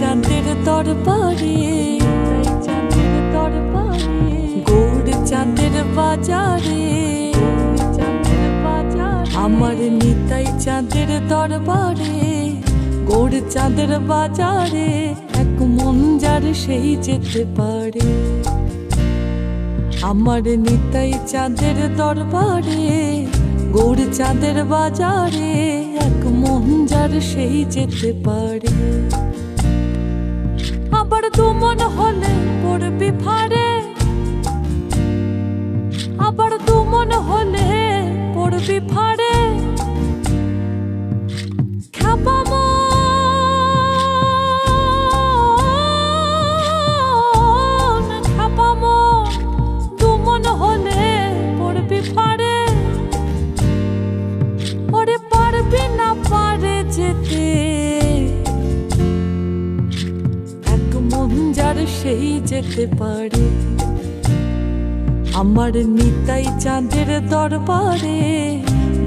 চাঁদের দরবারে চাঁদের দরবারে গৌর চাঁদের বাজারে চাঁদের বাজারে। আমার নিতাই চাঁদের দরবারে গৌর চাঁদের বাজারে, এক মন যার সেই যেতে পারে। আমার নিতাই চাঁদের দরবারে গৌর চাঁদের বাজারে, এক মন যার সেই যেতে পারে। আবার দু মন হলে পড়বি ফাড়ে সেই যেতে পারে আমার নিতাই চাঁদের দরবারে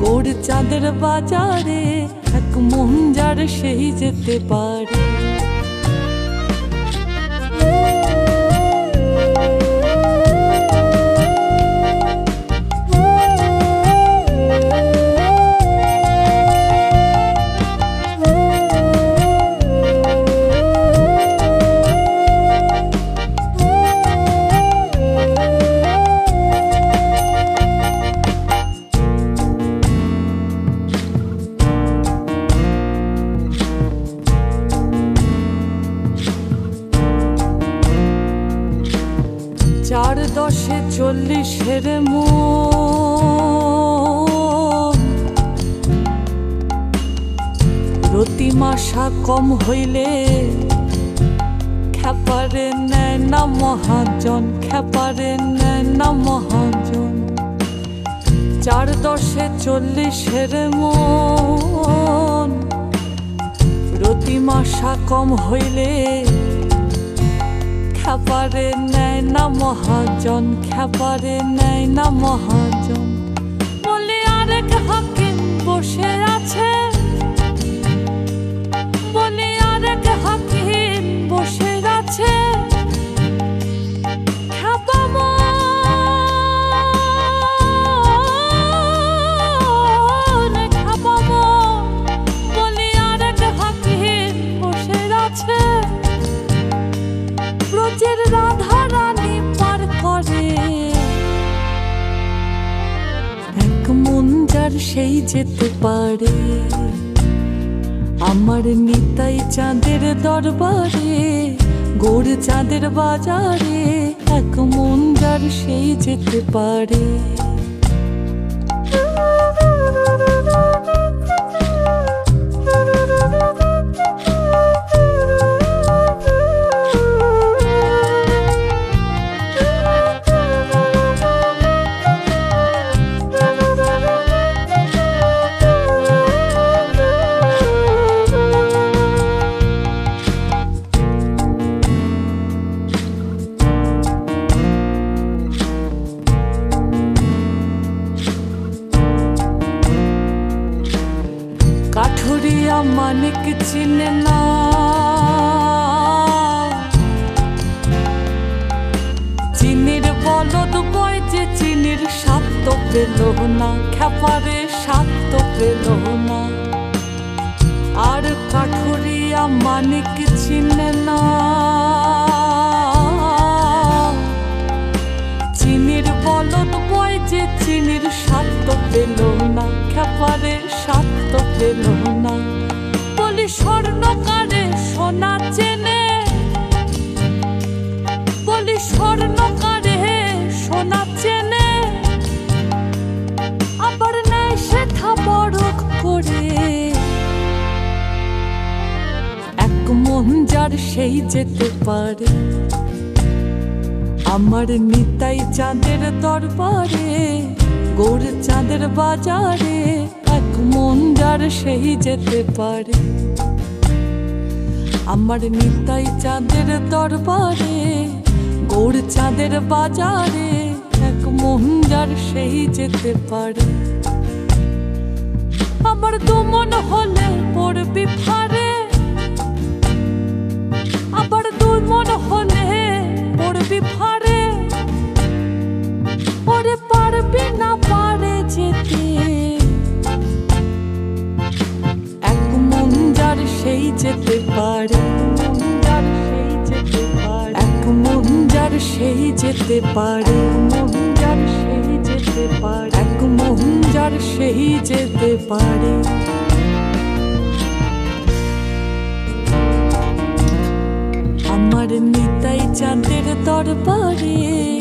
গোড় চাঁদের বাজারে, এক মন যার সেই যেতে পারে। দশে চল্লিশের মন। রতিমাশা কম হইলে খ্যাপারে নেয় না মহাজন খ্যাপারে নেয় না মহাজন। চার দশে, চল্লিশের মন। রতিমাশা কম হইলে খ্যাপারে নেয় না মহাজন, খ্যাপারে নেয় না মহাজন। বলে, আরেক হাকিম বসে আছে। বলে, আরেক হাকিম বসে আছে। খ্যাপা যার সেই যেতে পারে। আমার নিতাই চাঁদের দরবারে গোড় চাঁদের বাজারে, এক মন যার সেই যেতে পারে। মানিক চিনে না চিনির বলদ চিনির স্বাদ তো পেল না খেপারে সাত তো পেল না আর কাঠুরিয়া মানিক সেই যেতে পারে? আমার নিতাই চাঁদের দরবারে, গৌর চাঁদের বাজারে, এক মন সেই যেতে পারে। আমার নিতাই চাঁদের দরবারে, গৌর চাঁদের বাজারে, এক মন সেই যেতে পারে। আমার দু মন হলে পড়বি ফারে ওরে পারবি না পারে যেতে। এক মন যার সেই যেতে পারে যেতে মন যার সেই যেতে পারে। এক মন যার সেই যেতে পারে। আমার নিতাই চাঁদের দরবারে